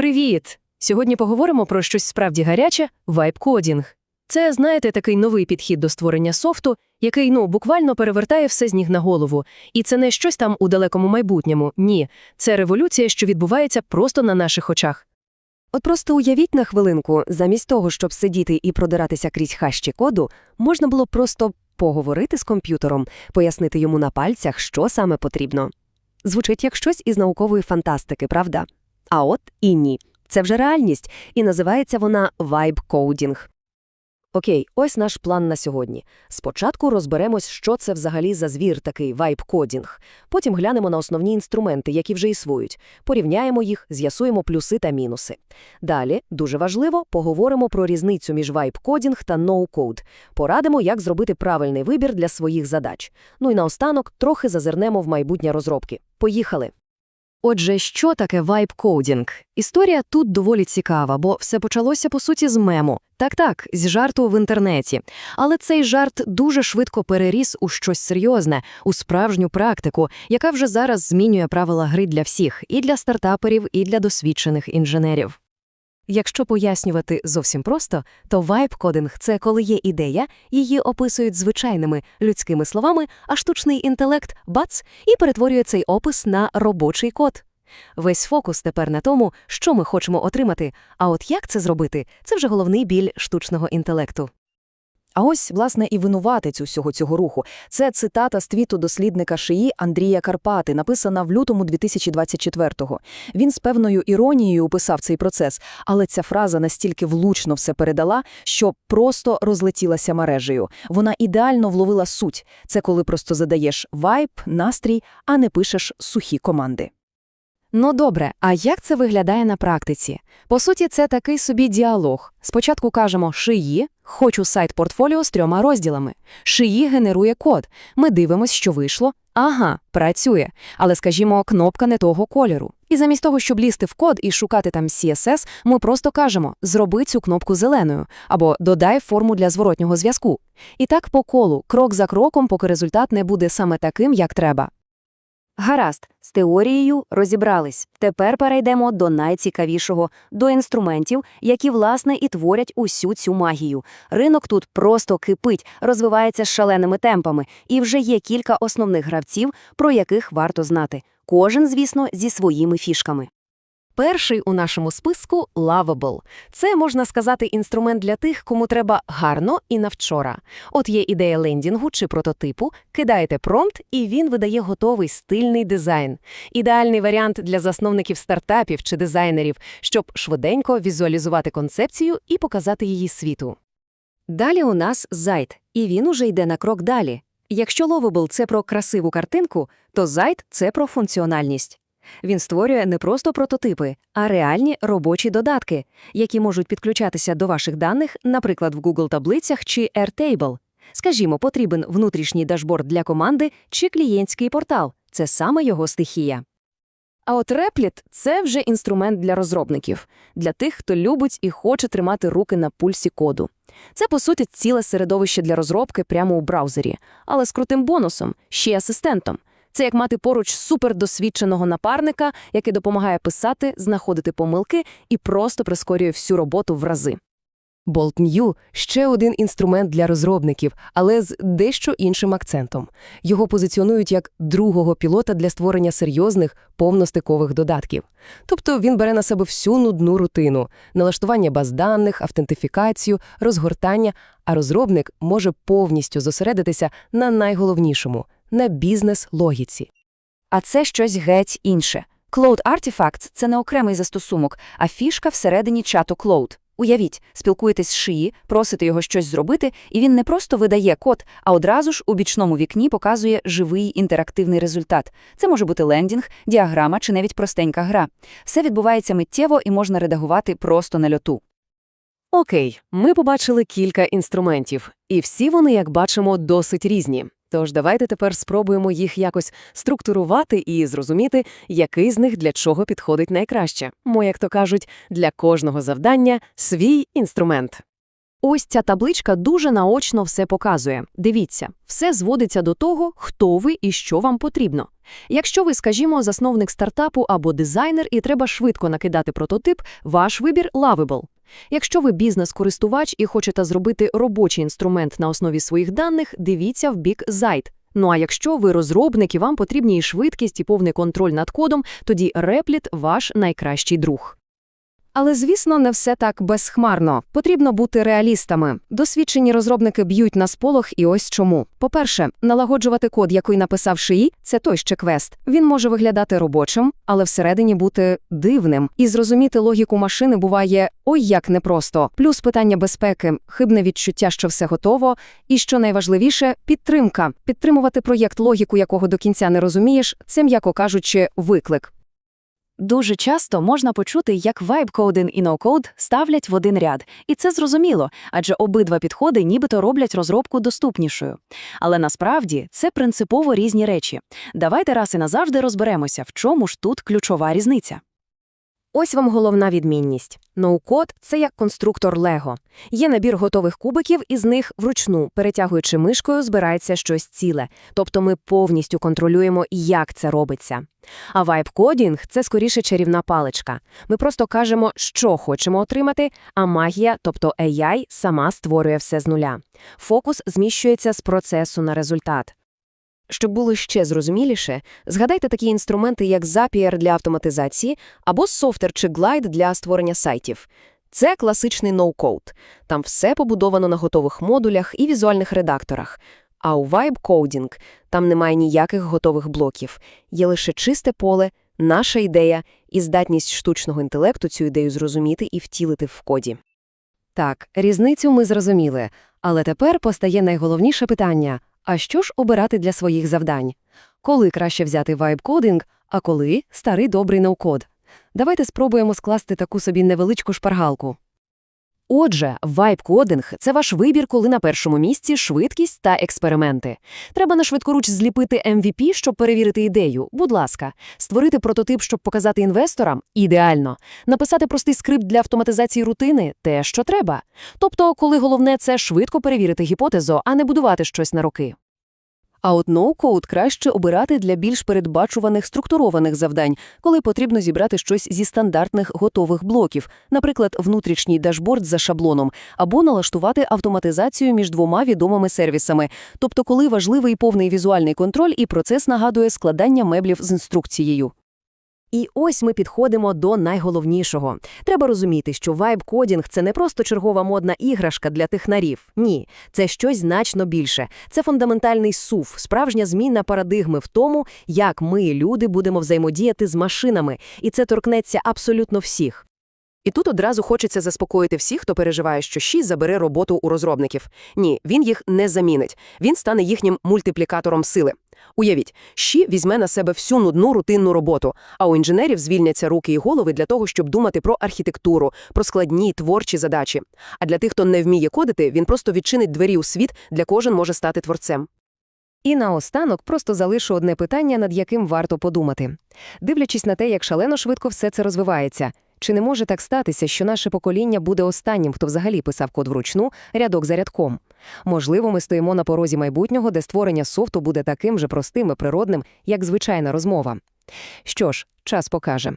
Привіт! Сьогодні поговоримо про щось справді гаряче вайб-кодінг. Це, знаєте, такий новий підхід до створення софту, який ну буквально перевертає все з ніг на голову. І це не щось там у далекому майбутньому. Ні, це революція, що відбувається просто на наших очах. От просто уявіть на хвилинку, замість того, щоб сидіти і продиратися крізь хащі коду, можна було просто поговорити з комп'ютером, пояснити йому на пальцях, що саме потрібно. Звучить як щось із наукової фантастики, правда? А от і ні. Це вже реальність, і називається вона вайб-коудінг. Окей, ось наш план на сьогодні. Спочатку розберемось, що це взагалі за звір такий вайб-кодінг. Потім глянемо на основні інструменти, які вже існують, порівняємо їх, з'ясуємо плюси та мінуси. Далі, дуже важливо, поговоримо про різницю між вайб-кодінг та ноу-код. Порадимо, як зробити правильний вибір для своїх задач. Ну і наостанок трохи зазирнемо в майбутнє розробки. Поїхали! Отже, що таке вайб-кодінг? Історія тут доволі цікава, бо все почалося, по суті, з мему. Так-так, з жарту в інтернеті. Але цей жарт дуже швидко переріс у щось серйозне, у справжню практику, яка вже зараз змінює правила гри для всіх, і для стартаперів, і для досвідчених інженерів. Якщо пояснювати зовсім просто, то вайб-кодинг – це коли є ідея, її описують звичайними людськими словами, а штучний інтелект – бац, і перетворює цей опис на робочий код. Весь фокус тепер на тому, що ми хочемо отримати, а от як це зробити – це вже головний біль штучного інтелекту. А ось, власне, і винуватець усього цього руху. Це цитата з твіту дослідника шиї Андрія Карпати, написана в лютому 2024-го. Він з певною іронією описав цей процес, але ця фраза настільки влучно все передала, що просто розлетілася мережею. Вона ідеально вловила суть. Це коли просто задаєш вайб, настрій, а не пишеш сухі команди. Ну добре, а як це виглядає на практиці? По суті, це такий собі діалог. Спочатку кажемо «шиї», хочу сайт-портфоліо з трьома розділами. «Шиї» генерує код. Ми дивимось, що вийшло. Ага, працює. Але, скажімо, кнопка не того кольору. І замість того, щоб лізти в код і шукати там CSS, ми просто кажемо «зроби цю кнопку зеленою» або «додай форму для зворотнього зв'язку». І так по колу, крок за кроком, поки результат не буде саме таким, як треба. Гаразд, з теорією розібрались. Тепер перейдемо до найцікавішого до інструментів, які власне і творять усю цю магію. Ринок тут просто кипить, розвивається шаленими темпами, і вже є кілька основних гравців, про яких варто знати. Кожен, звісно, зі своїми фішками. Перший у нашому списку Lovable. Це, можна сказати, інструмент для тих, кому треба гарно і на вчора. От є ідея лендінгу чи прототипу, кидаєте промпт, і він видає готовий стильний дизайн. Ідеальний варіант для засновників стартапів чи дизайнерів, щоб швиденько візуалізувати концепцію і показати її світу. Далі у нас Зайд, і він уже йде на крок далі. Якщо Lovable – це про красиву картинку, то Зайд – це про функціональність. Він створює не просто прототипи, а реальні робочі додатки, які можуть підключатися до ваших даних, наприклад, в Google таблицях чи Airtable. Скажімо, потрібен внутрішній дашборд для команди чи клієнтський портал. Це саме його стихія. А от Replit – це вже інструмент для розробників, для тих, хто любить і хоче тримати руки на пульсі коду. Це, по суті, ціле середовище для розробки прямо у браузері, але з крутим бонусом, ще й асистентом. Це як мати поруч супердосвідченого напарника, який допомагає писати, знаходити помилки і просто прискорює всю роботу в рази. Bolt New – ще один інструмент для розробників, але з дещо іншим акцентом. Його позиціонують як другого пілота для створення серйозних, повностикових додатків. Тобто він бере на себе всю нудну рутину – налаштування баз даних, автентифікацію, розгортання, а розробник може повністю зосередитися на найголовнішому – на бізнес-логіці. А це щось геть інше. Cloud Artifacts – це не окремий застосунок, а фішка всередині чату Cloud. Уявіть, спілкуєтесь з шиї, просите його щось зробити, і він не просто видає код, а одразу ж у бічному вікні показує живий інтерактивний результат. Це може бути лендінг, діаграма чи навіть простенька гра. Все відбувається миттєво і можна редагувати просто на льоту. Окей, ми побачили кілька інструментів, і всі вони, як бачимо, досить різні. Тож давайте тепер спробуємо їх якось структурувати і зрозуміти, який з них для чого підходить найкраще. Мо, як то кажуть, для кожного завдання свій інструмент. Ось ця табличка дуже наочно все показує. Дивіться, все зводиться до того, хто ви і що вам потрібно. Якщо ви, скажімо, засновник стартапу або дизайнер і треба швидко накидати прототип, ваш вибір Lovable. Якщо ви бізнес-користувач і хочете зробити робочий інструмент на основі своїх даних, дивіться в бік Зайт. Ну а якщо ви розробник і вам потрібні і швидкість, і повний контроль над кодом, тоді Replit – ваш найкращий друг. Але, звісно, не все так безхмарно. Потрібно бути реалістами. Досвідчені розробники б'ють на сполох і ось чому. По-перше, налагоджувати код, який написав шиї, це той ще квест. Він може виглядати робочим, але всередині бути дивним. І зрозуміти логіку машини буває ой як непросто. Плюс питання безпеки, хибне відчуття, що все готово. І що найважливіше, підтримка. Підтримувати проєкт, логіку якого до кінця не розумієш, це, м'яко кажучи, виклик. Дуже часто можна почути, як вайб-кодин і ноу-код ставлять в один ряд, і це зрозуміло, адже обидва підходи нібито роблять розробку доступнішою. Але насправді це принципово різні речі. Давайте раз і назавжди розберемося, в чому ж тут ключова різниця. Ось вам головна відмінність. Ноу-код – це як конструктор Лего. Є набір готових кубиків, і з них вручну, перетягуючи мишкою, збирається щось ціле. Тобто ми повністю контролюємо, як це робиться. А вайб-кодінг – це скоріше чарівна паличка. Ми просто кажемо, що хочемо отримати, а магія, тобто AI, сама створює все з нуля. Фокус зміщується з процесу на результат. Щоб було ще зрозуміліше, згадайте такі інструменти, як Zapier для автоматизації або Software чи Glide для створення сайтів. Це класичний ноу-код. Там все побудовано на готових модулях і візуальних редакторах. А у Vibe Coding там немає ніяких готових блоків. Є лише чисте поле, наша ідея і здатність штучного інтелекту цю ідею зрозуміти і втілити в коді. Так, різницю ми зрозуміли. Але тепер постає найголовніше питання – а що ж обирати для своїх завдань? Коли краще взяти вайб-кодинг, а коли – старий добрий ноу-код? Давайте спробуємо скласти таку собі невеличку шпаргалку. Отже, вайб-кодинг – це ваш вибір, коли на першому місці швидкість та експерименти. Треба на швидкоруч зліпити MVP, щоб перевірити ідею. Будь ласка. Створити прототип, щоб показати інвесторам – ідеально. Написати простий скрипт для автоматизації рутини – те, що треба. Тобто, коли головне – це швидко перевірити гіпотезу, а не будувати щось на роки. А от ноу-код краще обирати для більш передбачуваних структурованих завдань, коли потрібно зібрати щось зі стандартних готових блоків, наприклад, внутрішній дашборд за шаблоном, або налаштувати автоматизацію між двома відомими сервісами, тобто коли важливий повний візуальний контроль і процес нагадує складання меблів з інструкцією. І ось ми підходимо до найголовнішого. Треба розуміти, що вайб-кодінг – це не просто чергова модна іграшка для технарів. Ні, це щось значно більше. Це фундаментальний сув, справжня зміна парадигми в тому, як ми, люди, будемо взаємодіяти з машинами. І це торкнеться абсолютно всіх. І тут одразу хочеться заспокоїти всіх, хто переживає, що ШІ забере роботу у розробників. Ні, він їх не замінить. Він стане їхнім мультиплікатором сили. Уявіть, ЩІ візьме на себе всю нудну рутинну роботу, а у інженерів звільняться руки і голови для того, щоб думати про архітектуру, про складні творчі задачі. А для тих, хто не вміє кодити, він просто відчинить двері у світ, де кожен може стати творцем. І наостанок просто залишу одне питання, над яким варто подумати. Дивлячись на те, як шалено швидко все це розвивається, чи не може так статися, що наше покоління буде останнім, хто взагалі писав код вручну, рядок за рядком? Можливо, ми стоїмо на порозі майбутнього, де створення софту буде таким же простим і природним, як звичайна розмова. Що ж, час покаже.